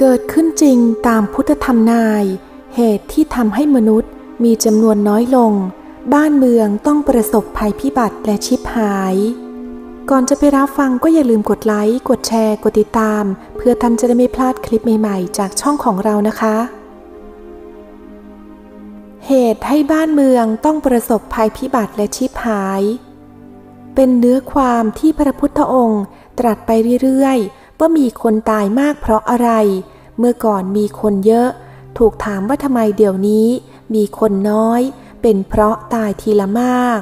เกิดขึ้นจริงตามพุทธธรรมนาย เหตุที่ทำให้มนุษย์มีจำนวนน้อยลง บ้านเมืองต้องประสบภัยพิบัติและชิบหาย ก่อนจะไปรับฟังก็อย่าลืมกดไลค์กดแชร์กดติดตาม เพื่อท่านจะได้ไม่พลาดคลิปใหม่ๆ จากช่องของเรานะคะ เหตุให้บ้านเมืองต้องประสบภัยพิบัติและชิบหาย เป็นเนื้อความที่พระพุทธองค์ตรัสไปเรื่อยๆ ว่ามีคนตายมากเพราะอะไร เมื่อก่อนมีคนเยอะ ถูกถามว่าทำไมเดี๋ยวนี้ มีคนน้อย เป็นเพราะตายทีละมาก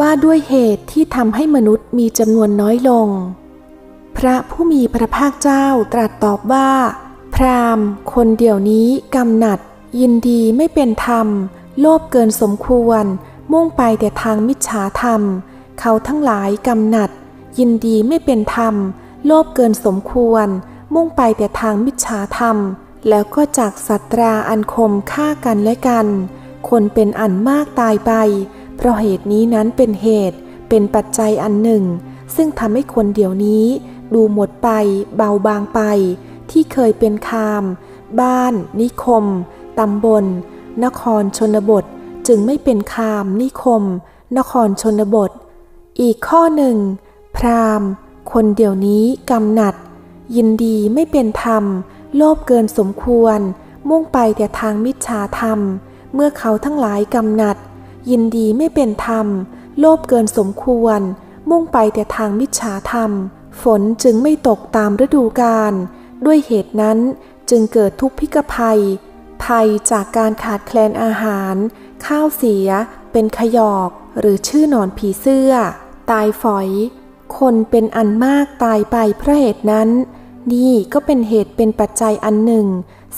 ว่าด้วยเหตุที่ทำให้มนุษย์มีจำนวนน้อยลง พระผู้มีพระภาคเจ้าตรัสตอบว่า พราหมณ์คนเดี๋ยวนี้กำหนัด ยินดีไม่เป็นธรรม โลภเกินสมควร มุ่งไปแต่ทางมิจฉาธรรม เขาทั้งหลายกำหนัด ยินดีไม่เป็นธรรม โลภเกินสมควร มุ่งไปแต่ทางมิจฉาธรรม แล้วก็จากสัตราอันคมฆ่ากันและกัน คนเป็นอันมากตายไป เพราะเหตุนี้นั้นเป็นเหตุ เป็นปัจจัยอันหนึ่ง ซึ่งทำให้คนเดี๋ยวนี้ ดูหมดไป เบาบางไป ที่เคยเป็นคาม บ้าน นิคมตำบล นครชนบท จึงไม่เป็นคาม นิคม นครชนบท อีกข้อหนึ่ง พราหมณ์ คนเดี๋ยวนี้กำหนัด ยินดีไม่เป็นธรรม โลภเกินสมควร มุ่งไปแต่ทางมิจฉาธรรม เมื่อเขาทั้งหลายกำหนัด ยินดีไม่เป็นธรรม โลภเกินสมควร มุ่งไปแต่ทางมิจฉาธรรม ฝนจึงไม่ตกตามฤดูกาลด้วยเหตุนั้นจึงเกิดทุกพิกภัย ภัยจากการขาดแคลนอาหาร ข้าวเสีย เป็นขยอก หรือชื่อหนอนผีเสื้อ ตายฝอย คนเป็นอันมากตายไปเพราะเหตุนั้น นี่ก็เป็นเหตุเป็นปัจจัยอันหนึ่ง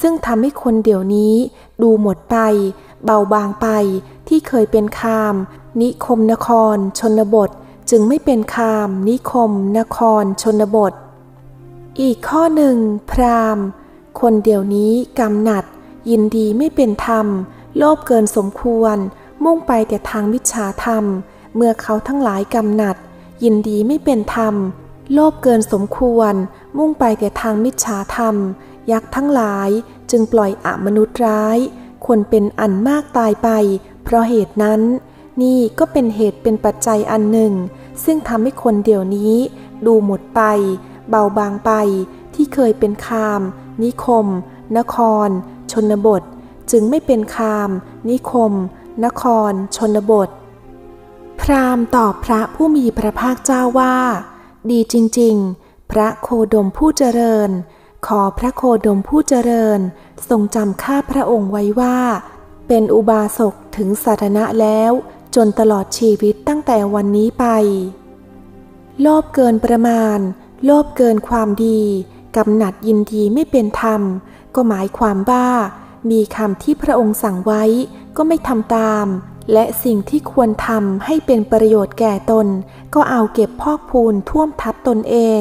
ซึ่งทำให้คนเดี๋ยวนี้ ดูหมดไป เบาบางไป ที่เคยเป็นคาม นิคมนคร ชนบท จึงไม่เป็นคาม นิคม นคร ชนบท อีกข้อหนึ่ง พราหมณ์คนเดี๋ยวนี้กำหนัด ยินดีไม่เป็นธรรม โลภเกินสมควร มุ่งไปแต่ทางมิจฉาธรรม เมื่อเขาทั้งหลายกำหนัด ยินดีไม่เป็นธรรม โลภเกินสมควร มุ่งไปแต่ทางมิจฉาธรรม ยักษ์ทั้งหลายจึงปล่อยอมนุษย์ร้ายคนเป็นอันมากตายไป เพราะเหตุนั้น นี่ก็เป็นเหตุเป็นปัจจัยอันหนึ่ง ซึ่งทำให้คนเดี๋ยวนี้ ดูหมดไป เบาบางไป ที่เคยเป็นคาม นิคม นคร ชนบท จึงไม่เป็นคาม นิคม นคร ชนบท พราหมณ์ตอบพระผู้มีพระภาคเจ้าว่า ดีจริง ๆ พระโคดมผู้เจริญ ขอพระโคดมผู้เจริญ ทรงจำข้าพระองค์ไว้ว่า เป็นอุบาสกถึงสาธนะแล้ว จนตลอดชีวิตตั้งแต่วันนี้ไป โลภเกินประมาณ โลภเกินความดีกำหนัดยินดีไม่เป็นธรรม ก็หมายความว่า มีคำที่พระองค์สั่งไว้ก็ไม่ทำตาม และสิ่งที่ควรทำให้เป็นประโยชน์แก่ตน ก็เอาเก็บพอกพูนท่วมทับตนเอง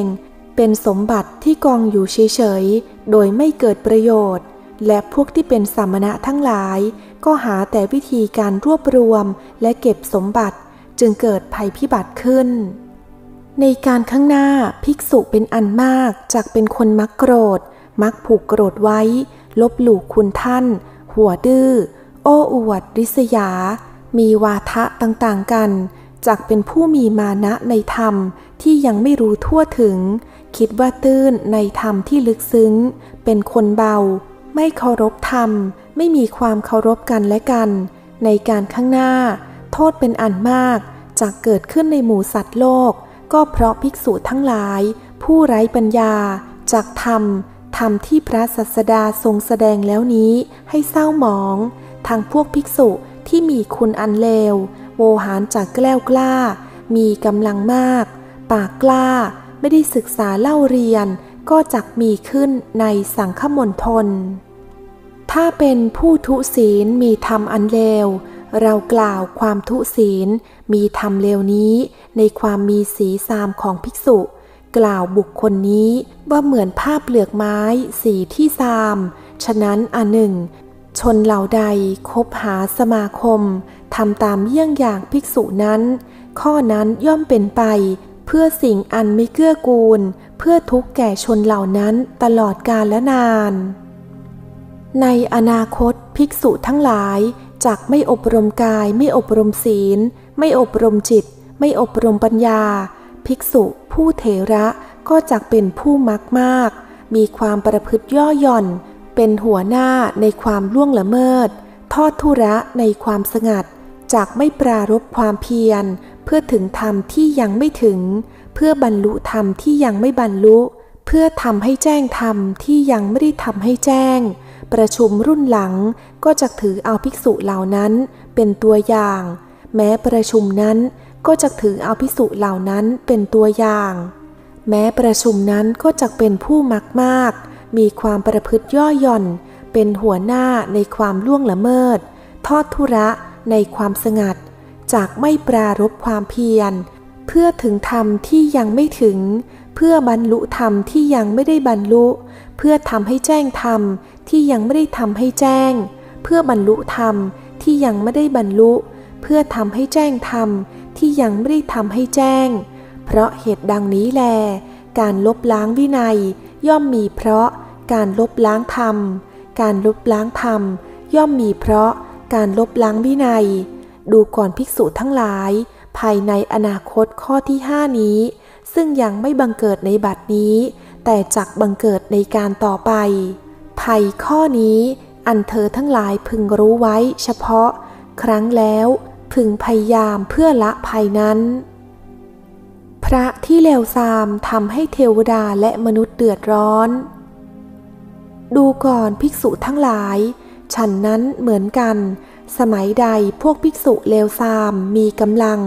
เป็นสมบัติที่กองอยู่เฉยๆ โดยไม่เกิดประโยชน์ และพวกที่เป็นสามณะทั้งหลาย ก็หาแต่วิธีการรวบรวมและเก็บสมบัติจึงเกิดภัยพิบัติขึ้น ในการข้างหน้าภิกษุเป็นอันมากจากเป็นคนมักโกรธ มักผูกโกรธไว้ ลบหลู่คุณท่าน หัวดื้อ โอ้อวดริษยา มีวาทะต่างๆกัน จากเป็นผู้มีมานะในธรรมที่ยังไม่รู้ทั่วถึง คิดว่าตื้นในธรรมที่ลึกซึ้ง เป็นคนเบา ไม่เคารพธรรม ไม่มีความเคารพกันและกัน ในการข้างหน้า โทษเป็นอันมากจากเกิดขึ้นในหมู่สัตว์โลก ก็เพราะภิกษุทั้งหลาย ผู้ไร้ปัญญาจากธรรมธรรมที่พระสัสดาทรงแสดงแล้วนี้ให้เศร้าหมอง ทางพวกภิกษุ ที่มีคุณอันเลว โวหารจากแกล้วกล้า มีกำลังมาก ปากกล้า ไม่ได้ศึกษาเล่าเรียน ก็จักมีขึ้นในสังฆมณฑลถ้าเป็นผู้ทุศีลมีธรรมอันเลว เรากล่าวความทุศีล มีธรรมเลวนี้ ในความมีสีสามของภิกษุ กล่าวบุคคลนี้ว่าเหมือนภาพเปลือกไม้สีที่สามฉะนั้นอันหนึ่ง ชนเหล่าใดคบหาสมาคมทำตามเยี่ยงอย่างภิกษุนั้น ข้อนั้นย่อมเป็นไป เพื่อสิ่งอันไม่เกื้อกูล เพื่อทุกแก่ชนเหล่านั้นตลอดกาลและนาน ในอนาคตภิกษุทั้งหลายจากไม่อบรมกายไม่อบรมศีล ไม่อบรมจิต ไม่อบรมปัญญา ภิกษุผู้เถระก็จักเป็นผู้มักมาก มีความประพฤติย่อหย่อน เป็นหัวหน้าในความล่วงละเมิด ทอดทุระในความสงัด จากไม่ปรารบความเพียร เพื่อถึงธรรมที่ยังไม่ถึง เพื่อบรรลุธรรมที่ยังไม่บรรลุ เพื่อทำให้แจ้งธรรมที่ยังไม่ได้ทำให้แจ้ง ประชุมรุ่นหลังก็จะถือเอาภิกษุเหล่านั้นเป็นตัวอย่าง แม้ประชุมนั้นก็จะถือเอาภิกษุเหล่านั้นเป็นตัวอย่าง แม้ประชุมนั้นก็จะเป็นผู้มักมากมี มีความประพฤติย่อหย่อน เป็นหัวหน้าในความล่วงละเมิด ทอดทุระในความสงัด จากไม่ปรารบความเพียร เพื่อถึงธรรมที่ยังไม่ถึง เพื่อบรรลุธรรมที่ยังไม่ได้บรรลุ เพื่อทำให้แจ้งธรรมที่ยังไม่ได้ทำให้แจ้ง เพื่อบรรลุธรรมที่ยังไม่ได้บรรลุ เพื่อทำให้แจ้งธรรมที่ยังไม่ได้ทำให้แจ้ง เพราะเหตุดังนี้แล การลบล้างวินัย ย่อมมีเพราะการลบล้างธรรม การลบล้างธรรม ย่อมมีเพราะการลบล้างวินัย ดูก่อนภิกษุทั้งหลาย ภายในอนาคตข้อที่ห้านี้ ซึ่งยังไม่บังเกิดในบัดนี้ แต่จักบังเกิดในการต่อไป ภัยข้อนี้อันเธอทั้งหลายพึงรู้ไว้เฉพาะ ครั้งแล้วพึงพยายามเพื่อละภัยนั้น พระที่เลวทรามทำให้เทวดาและมนุษย์เดือดร้อน ดูก่อนภิกษุทั้งหลาย ฉันนั้นเหมือนกัน สมัยใดพวกภิกษุเลวทรามมีกำลัง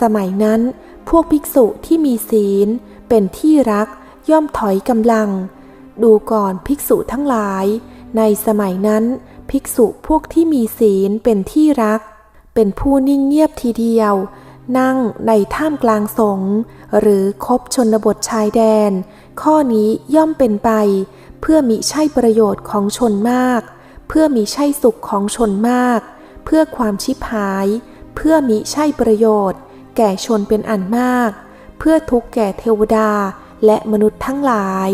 สมัยนั้นพวกภิกษุที่มีศีล เป็นที่รักย่อมถอยกำลัง ดูก่อนภิกษุทั้งหลาย ในสมัยนั้น ภิกษุพวกที่มีศีลเป็นที่รัก เป็นผู้นิ่งเงียบทีเดียว นั่งในท่ามกลางสงหรือคบชนบทชายแดน ข้อนี้ย่อมเป็นไป เพื่อมิใช่ประโยชน์ของชนมาก เพื่อมิใช่สุขของชนมาก เพื่อความชิบหาย เพื่อมิใช่ประโยชน์ แก่ชนเป็นอันมาก เพื่อทุกแก่เทวดาและมนุษย์ทั้งหลาย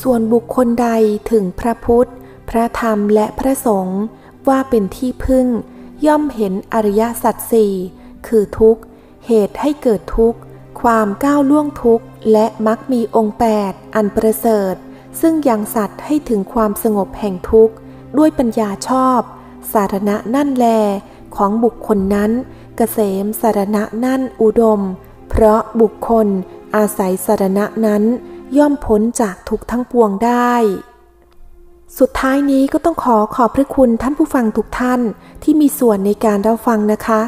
ส่วนบุคคลใดถึงพระพุทธ พระธรรมและพระสงฆ์ว่าเป็นที่พึ่ง ย่อมเห็นอริยสัจสี่ คือทุกข์ เหตุให้เกิดทุกข์ ความก้าวล่วงทุกข์ และมักมีองค์แปดอันประเสริฐ ซึ่งยังสัตว์ให้ถึงความสงบแห่งทุกข์ ด้วยปัญญาชอบ สารณะนั่นแล ของบุคคลนั้นกเกษมสารณะนั่นอุดม เพราะบุคคลอาศัยสารณะนั้นย่อมพ้นจากทุกทั้งปวงได้ สุดท้ายนี้ก็ต้องขอขอบพระคุณท่านผู้ฟังทุกท่านที่มีส่วนในการรับฟังนะคะ